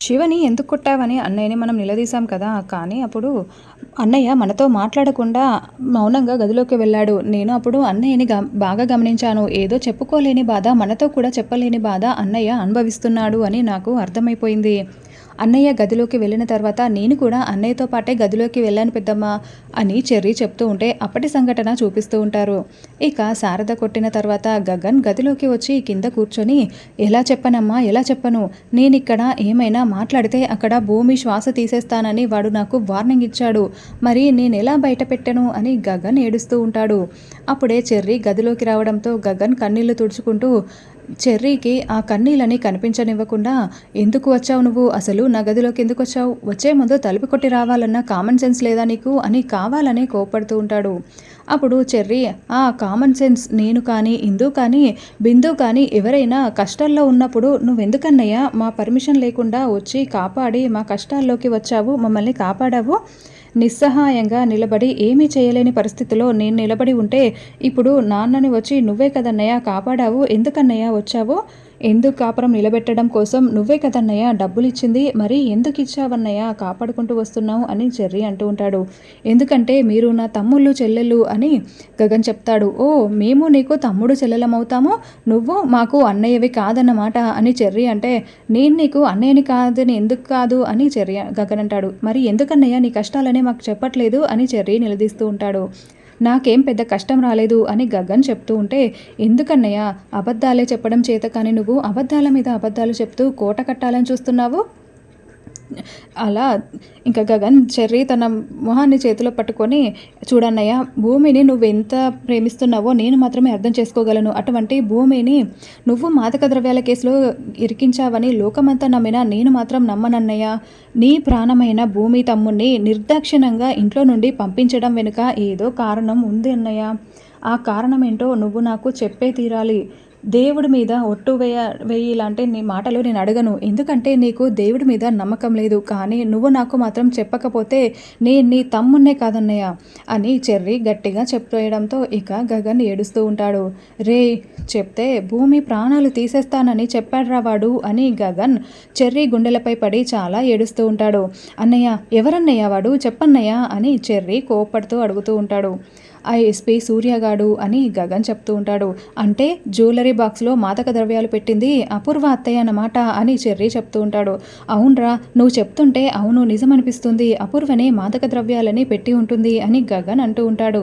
శివని ఎందుకు కొట్టావని అన్నయ్యని మనం నిలదీశాం కదా కానీ అప్పుడు అన్నయ్య మనతో మాట్లాడకుండా మౌనంగా గదిలోకి వెళ్ళాడు. నేను అప్పుడు అన్నయ్యని గ బాగా గమనించాను. ఏదో చెప్పుకోలేని బాధ మనతో కూడా చెప్పలేని బాధ అన్నయ్య అనుభవిస్తున్నాడు అని నాకు అర్థమైపోయింది. అన్నయ్య గదిలోకి వెళ్ళిన తర్వాత నేను కూడా అన్నయ్యతో పాటే గదిలోకి వెళ్ళాను పెద్దమ్మ అని చెర్రీ చెప్తూ ఉంటే అప్పటి సంఘటన చూపిస్తూ ఉంటారు. ఇక శారద కొట్టిన తర్వాత గగన్ గదిలోకి వచ్చి కింద కూర్చొని ఎలా చెప్పనమ్మా ఎలా చెప్పను? నేను ఇక్కడ ఏమైనా మాట్లాడితే అక్కడ భూమి శ్వాస తీసేస్తానని వాడు నాకు వార్నింగ్ ఇచ్చాడు. మరి నేను ఎలా బయట పెట్టను? అని గగన్ ఏడుస్తూ ఉంటాడు. అప్పుడే చెర్రీ గదిలోకి రావడంతో గగన్ కన్నీళ్ళు తుడుచుకుంటూ చెర్రీకి ఆ కన్నీళ్ళని కనిపించనివ్వకుండా ఎందుకు వచ్చావు నువ్వు? అసలు నా గదిలోకి ఎందుకు వచ్చావు? వచ్చే ముందు తలుపు కొట్టి రావాలన్న కామన్ సెన్స్ లేదా నీకు? అని కావాలని కోపడుతూ ఉంటాడు. అప్పుడు చెర్రీ ఆ కామన్ సెన్స్ నేను కానీ ఇందు కానీ బిందు కానీ ఎవరైనా కష్టాల్లో ఉన్నప్పుడు నువ్వెందుకన్నయ్యా? మా పర్మిషన్ లేకుండా వచ్చి కాపాడి మా కష్టాల్లోకి వచ్చావు మమ్మల్ని కాపాడావు? నిస్సహాయంగా నిలబడి ఏమీ చేయలేని పరిస్థితిలో నేను నిలబడి ఉంటే ఇప్పుడు నాన్నని వచ్చి నువ్వే కదన్నయ్య కాపాడావు? ఎందుకన్నయ్య వచ్చావో? ఎందుకు కాపురం నిలబెట్టడం కోసం? నువ్వే కదన్నయ్య డబ్బులు ఇచ్చింది మరి ఎందుకు ఇచ్చావన్నయ్య? కాపాడుకుంటూ వస్తున్నావు అని చెర్రీ అంటూ ఉంటాడు. ఎందుకంటే మీరు నా తమ్ముళ్ళు చెల్లెళ్ళు అని గగన్ చెప్తాడు. ఓ మేము నీకు తమ్ముడు చెల్లెలమవుతాము. నువ్వు మాకు అన్నయ్యవి కాదన్నమాట అని చెర్రీ అంటే నేను నీకు అన్నయ్యని కాదని ఎందుకు కాదు అని చెర్రీ గగన్ అంటాడు. మరి ఎందుకన్నయ్య నీ కష్టాలనే మాకు చెప్పట్లేదు అని చెర్రీ నిలదీస్తూ ఉంటాడు. నాకేం పెద్ద కష్టం రాలేదు అని గగన్ చెప్తూ ఉంటే ఎందుకన్నయ్య అబద్ధాలే చెప్పడం చేత కానీ నువ్వు అబద్ధాల మీద అబద్ధాలు చెప్తూ కోట కట్టాలని చూస్తున్నావు? అలా ఇంకా గగన్ చెర్రీ తన మొహాన్ని చేతిలో పట్టుకొని చూడన్నయ్య భూమిని నువ్వు ఎంత ప్రేమిస్తున్నావో నేను మాత్రమే అర్థం చేసుకోగలను. అటువంటి భూమిని నువ్వు మాదక ద్రవ్యాల కేసులో ఇరికించావని లోకమంతా నమ్మినా నేను మాత్రం నమ్మనన్నయ్య. నీ ప్రాణమైన భూమి తమ్ముణ్ణి నిర్దాక్షిణంగా ఇంట్లో నుండి పంపించడం వెనుక ఏదో కారణం ఉంది అన్నయ్య ఆ కారణం ఏంటో నువ్వు నాకు చెప్పే తీరాలి. దేవుడి మీద ఒట్టు వేయ వేయాలంటే నీ మాటలు నేను అడగను. ఎందుకంటే నీకు దేవుడి మీద నమ్మకం లేదు. కానీ నువ్వు నాకు మాత్రం చెప్పకపోతే నేను నీ తమ్మున్నే కాదన్నయ్య అని చెర్రి గట్టిగా చెప్పేయడంతో ఇక గగన్ ఏడుస్తూ ఉంటాడు. రే చెప్తే భూమి ప్రాణాలు తీసేస్తానని చెప్పాడ్రా వాడు అని గగన్ చెర్రి గుండెలపై పడి చాలా ఏడుస్తూ ఉంటాడు. అన్నయ్య ఎవరన్నయ్య వాడు? చెప్పన్నయ్య అని చెర్రి కోపడుతూ అడుగుతూ ఉంటాడు. ఆ ఎస్పీ సూర్యగాడు అని గగన్ చెప్తూ ఉంటాడు. అంటే జ్యువెలరీ బాక్స్లో మాదక ద్రవ్యాలు పెట్టింది అపూర్వ అత్తయ్య అన్నమాట అని చెర్రీ చెప్తూ ఉంటాడు. అవునరా నువ్వు చెప్తుంటే అవును నిజమనిపిస్తుంది. అపూర్వనే మాదక ద్రవ్యాలని పెట్టి ఉంటుంది అని గగన్ అంటూ ఉంటాడు.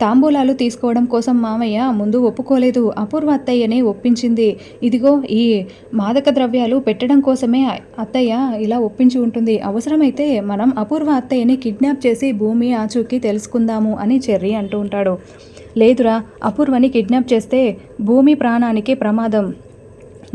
తాంబూలాలు తీసుకోవడం కోసం మామయ్య ముందు ఒప్పుకోలేదు. అపూర్వ అత్తయ్యనే ఒప్పించింది. ఇదిగో ఈ మాదక ద్రవ్యాలు పెట్టడం కోసమే అత్తయ్య ఇలా ఒప్పించి ఉంటుంది. అవసరమైతే మనం అపూర్వ అత్తయ్యని కిడ్నాప్ చేసి భూమి ఆచూకీ తెలుసుకుందాము అని చెర్రీ అంటూ ఉంటాడు. లేదురా అపూర్వని కిడ్నాప్ చేస్తే భూమి ప్రాణానికి ప్రమాదం.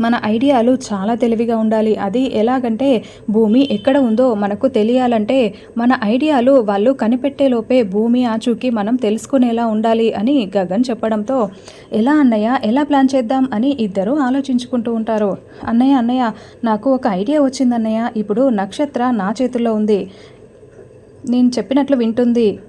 మన ఐడియాలు చాలా తెలివిగా ఉండాలి. అది ఎలాగంటే భూమి ఎక్కడ ఉందో మనకు తెలియాలంటే మన ఐడియాలు వాళ్ళు కనిపెట్టేలోపే భూమి ఆచూకి మనం తెలుసుకునేలా ఉండాలి అని గగన్ చెప్పడంతో ఎలా అన్నయ్య ఎలా ప్లాన్ చేద్దాం? అని ఇద్దరూ ఆలోచించుకుంటూ ఉంటారు. అన్నయ్య అన్నయ్య నాకు ఒక ఐడియా వచ్చిందన్నయ్య. ఇప్పుడు నక్షత్ర నా చేతుల్లో ఉంది. నేను చెప్పినట్లు వింటుంది.